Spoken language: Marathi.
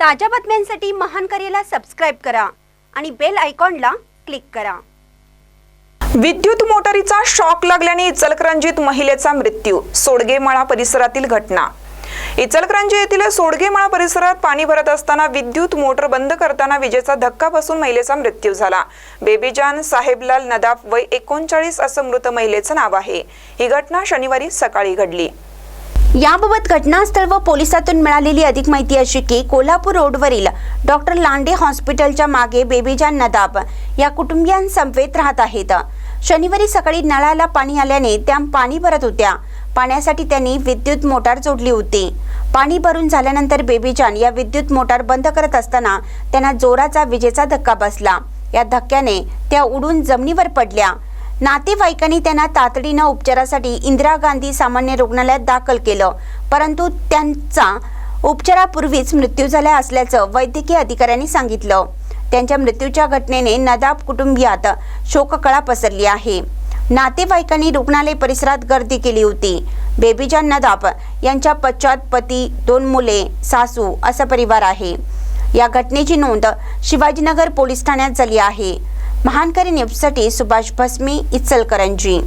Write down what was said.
ताज्या बातम्यांसाठी महान करेला सबस्क्राईब करा आणि बेल आयकॉनला क्लिक करा. विद्युत मोटारीचा शॉक लागल्याने इचलकरंजीत महिलेचा मृत्यू सोडगेमाळा परिसरातील घटना. इचलकरंजी येथील सोडगेमाळा परिसरात पाणी भरत असताना विद्युत मोटर बंद करताना विजेचा धक्का बसून महिलेचा मृत्यू झाला. बेबीजान साहेबलाल नदाफ वय एकोणचाळीस असं मृत महिलेचं नाव आहे. ही घटना शनिवारी सकाळी घडली. याबाबत घटनास्थळ व पोलिसातून मिळालेली अधिक माहिती अशी की कोल्हापूर रोडवरील डॉक्टर लांडे हॉस्पिटलच्या मागे बेबीजान नदाब या कुटुंबियांसमवेत राहत आहेत. शनिवारी सकाळी नळाला पाणी आल्याने त्या पाणी भरत होत्या. पाण्यासाठी त्यांनी विद्युत मोटार जोडली होती. पाणी भरून झाल्यानंतर बेबीजान या विद्युत मोटार बंद करत असताना त्यांना जोराचा विजेचा धक्का बसला. या धक्क्याने त्या उडून जमिनीवर पडल्या. नातेवाईकांनी त्यांना तातडीनं उपचारासाठी इंदिरा गांधी सामान्य रुग्णालयात दाखल केलं. परंतु त्यांचा उपचारापूर्वीच मृत्यू झाला असल्याचं वैद्यकीय अधिकाऱ्यांनी सांगितलं. त्यांच्या मृत्यूच्या घटनेने नदाब कुटुंबियात शोककळा पसरली आहे. नातेवाईकांनी रुग्णालय परिसरात गर्दी केली होती. बेबीजान नदाब यांच्या पश्चात पती दोन मुले सासू असा परिवार आहे. या घटनेची नोंद शिवाजीनगर पोलीस ठाण्यात झाली आहे. महानकरी न्यूजसाठी सुभाष भस्मी इचलकरंजी.